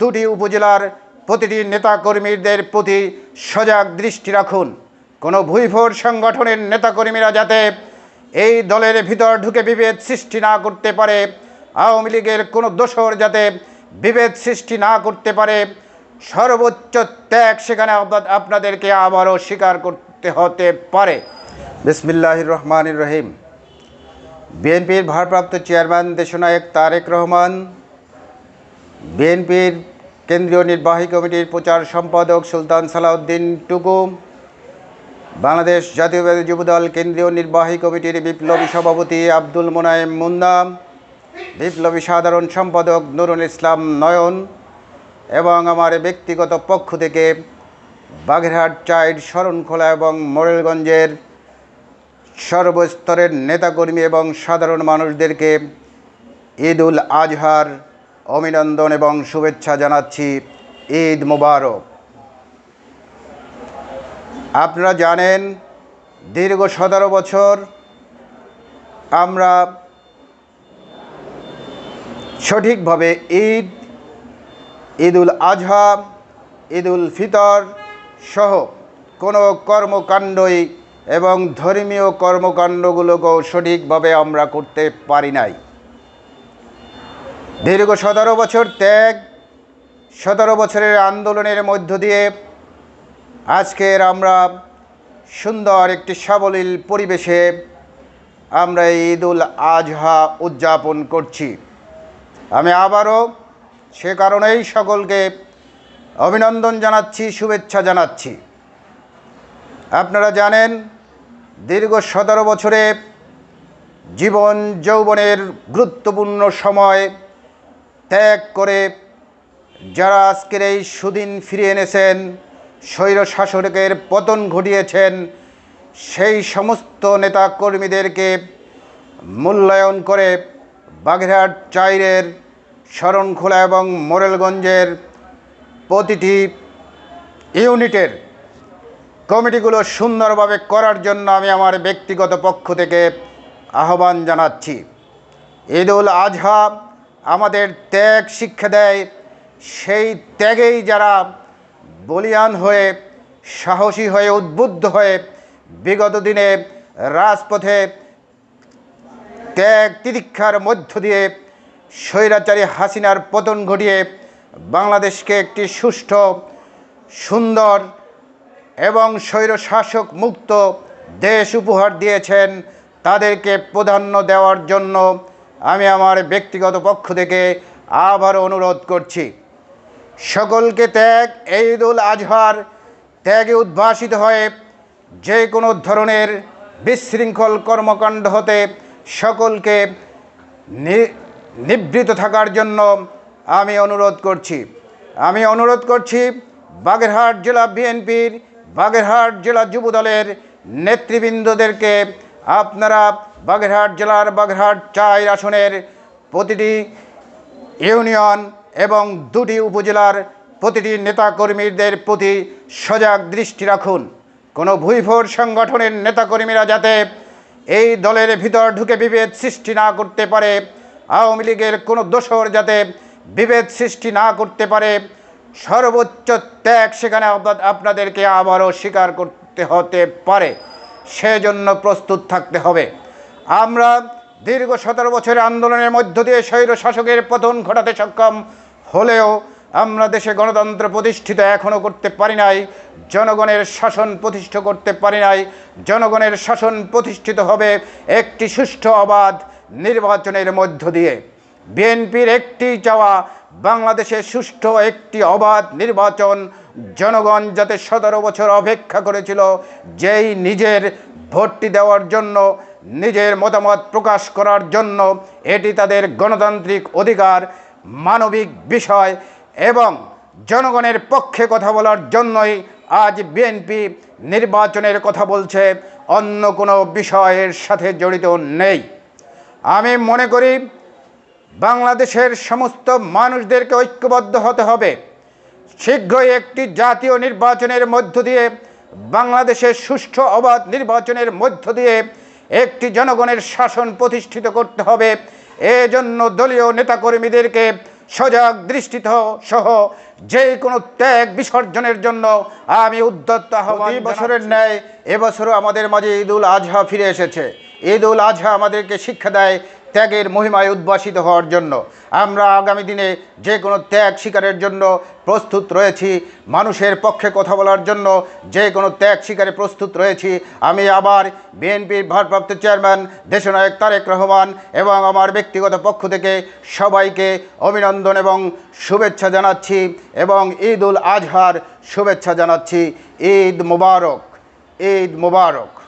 দুটি উপজেলার প্রতিটি নেতাকর্মীদের প্রতি সজাগ দৃষ্টি রাখুন। কোনো ভুইফোর সংগঠনের নেতাকর্মীরা যাতে এই দলের ভিতর ঢুকে বিভেদ সৃষ্টি না করতে পারে, আওয়ামী লীগের কোনো দোষর যাতে বিভেদ সৃষ্টি না করতে পারে, সর্বোচ্চ ত্যাগ সেখানে আপনাদেরকে আবারও স্বীকার করতে হতে পারে। বিসমিল্লাহির রহমানির রহিম। বিএনপির ভারপ্রাপ্ত চেয়ারম্যান দেশনায়ক তারেক রহমান, বিএনপির কেন্দ্রীয় নির্বাহী কমিটির প্রচার সম্পাদক সুলতান সালাউদ্দিন টুকু, বাংলাদেশ জাতীয়বাদী যুবদল কেন্দ্রীয় নির্বাহী কমিটির বিপ্লবী সভাপতি আব্দুল মোনায়েম মুন্না বিপ্লবী সাধারণ সম্পাদক নুরুল ইসলাম নয়ন এবং আমার ব্যক্তিগত পক্ষ থেকে বাগেরহাট চাইড শরণখোলা এবং মোরেলগঞ্জের সর্বস্তরের নেতাকর্মী এবং সাধারণ মানুষদেরকে ঈদ উল আজহার অভিনন্দন এবং শুভেচ্ছা জানাচ্ছি ঈদ মুবারক। আপনারা জানেন, দীর্ঘ সতেরো বছর আমরা সঠিকভাবে ঈদ, ঈদুল আজহা ঈদ উল ফিতর সহ কোনো কর্মকাণ্ডই এবং ধর্মীয় কর্মকাণ্ডগুলোকেও সঠিকভাবে আমরা করতে পারি নাই। দীর্ঘ সতেরো বছর ত্যাগ, সতেরো বছরের আন্দোলনের মধ্য দিয়ে আজকের আমরা সুন্দর একটি সাবলীল পরিবেশে আমরা ঈদ উল আজহা উদযাপন করছি। আমি আবারও সে কারণেই সকলকে অভিনন্দন জানাচ্ছি, শুভেচ্ছা জানাচ্ছি। আপনারা জানেন, দীর্ঘ সতেরো বছরে জীবন যৌবনের গুরুত্বপূর্ণ সময় ত্যাগ করে যারা আজকের এই সুদিন ফিরিয়ে এনেছেন স্বৈর শাসকের পতন ঘটিয়েছেন, সেই সমস্ত নেতা কর্মীদেরকে মূল্যায়ন করে বাগেরহাট চাইরের, শরণখোলা এবং মোরেলগঞ্জের প্রতিটি ইউনিটের কমিটিগুলো সুন্দরভাবে করার জন্য আমি আমার ব্যক্তিগত পক্ষ থেকে আহ্বান জানাচ্ছি। ঈদ উল আজহা আমাদের ত্যাগ শিক্ষা দেয়, সেই ত্যাগেই যারা বলিয়ান হয়ে, সাহসী হয়ে, উদ্বুদ্ধ হয়ে বিগত দিনে রাজপথে ত্যাগ তিতিক্ষার মধ্য দিয়ে স্বৈরাচারী হাসিনার পতন ঘটিয়ে বাংলাদেশকে একটি সুষ্ঠু, সুন্দর এবং স্বৈর শাসক মুক্ত দেশ উপহার দিয়েছেন, তাদেরকে প্রাধান্য দেওয়ার জন্য আমি আমার ব্যক্তিগত পক্ষ থেকে আবার অনুরোধ করছি, সকলকে ত্যাগ ঈদ উল আজহার ত্যাগে উদ্ভাসিত হয়ে যে কোনো ধরনের বিশৃঙ্খল কর্মকাণ্ড হতে সকলকে নিবৃত থাকার জন্য আমি অনুরোধ করছি। আমি অনুরোধ করছি বাগেরহাট জেলা বিএনপির, বাগেরহাট জেলা যুবদলের নেতৃবৃন্দদেরকে আপনারা বাগেরহাট জেলার বাগেরহাট চার আসনের প্রতিটি ইউনিয়ন এবং দুটি উপজেলার প্রতিটি নেতাকর্মীদের প্রতি সজাগ দৃষ্টি রাখুন। কোনো ভুইফোর সংগঠনের নেতাকর্মীরা যাতে এই দলের ভিতর ঢুকে বিভেদ সৃষ্টি না করতে পারে, আওয়ামী লীগের কোনো দোষর যাতে বিভেদ সৃষ্টি না করতে পারে, সর্বোচ্চ ত্যাগ সেখানে আপনাদেরকে আবারও স্বীকার করতে হতে পারে। সেজন্য প্রস্তুত থাকতে হবে। আমরা দীর্ঘ সতেরো বছরের আন্দোলনের মধ্য দিয়ে স্বৈর শাসকের পতন ঘটাতে সক্ষম হলেও আমরা দেশে গণতন্ত্র প্রতিষ্ঠিত এখনও করতে পারি নাই, জনগণের শাসন প্রতিষ্ঠা করতে পারি নাই, জনগণের শাসন প্রতিষ্ঠিত হবে একটি সুষ্ঠু অবাধ নির্বাচনের মধ্য দিয়ে। বিএনপির একটি চাওয়া, বাংলাদেশে সুষ্ঠু একটি অবাধ নির্বাচন, জনগণ যাতে সতেরো বছর অপেক্ষা করেছিল, যেই নিজের ভোটটি দেওয়ার জন্য, নিজের মতামত প্রকাশ করার জন্য এটি তাদের গণতান্ত্রিক অধিকার, মানবিক বিষয় এবং জনগণের পক্ষে কথা বলার জন্যই আজ বিএনপি নির্বাচনের কথা বলছে। অন্য কোনো বিষয়ের সাথে জড়িত নেই। আমি মনে করি বাংলাদেশের সমস্ত মানুষদেরকে ঐক্যবদ্ধ হতে হবে। শীঘ্রই একটি জাতীয় নির্বাচনের মধ্য দিয়ে বাংলাদেশের সুষ্ঠু অবাধ নির্বাচনের মধ্য দিয়ে একটি জনগণের শাসন প্রতিষ্ঠিত করতে হবে। এজন্য দলীয় নেতাকর্মীদেরকে সজাগ দৃষ্টিত সহ যে কোনো ত্যাগ বিসর্জনের জন্য আমি উদ্যত্ত আহ্বান বছরের ন্যায় এবছরও আমাদের মাঝে ঈদ উল আজহা ফিরে এসেছে। ঈদ উল আজহা আমাদেরকে শিক্ষা দেয় ত্যাগের মহিমায় উদ্ভাসিত হওয়ার জন্য। আমরা আগামী দিনে যে কোনো ত্যাগ শিকারের জন্য প্রস্তুত রয়েছি। মানুষের পক্ষে কথা বলার জন্য যে কোনো ত্যাগ শিকারে প্রস্তুত রয়েছি। আমি আবার বিএনপির ভারপ্রাপ্ত চেয়ারম্যান দেশনায়ক তারেক রহমান এবং আমার ব্যক্তিগত পক্ষ থেকে সবাইকে অভিনন্দন এবং শুভেচ্ছা জানাচ্ছি এবং ঈদ উল আজহার শুভেচ্ছা জানাচ্ছি। ঈদ মুবারক ঈদ মুবারক।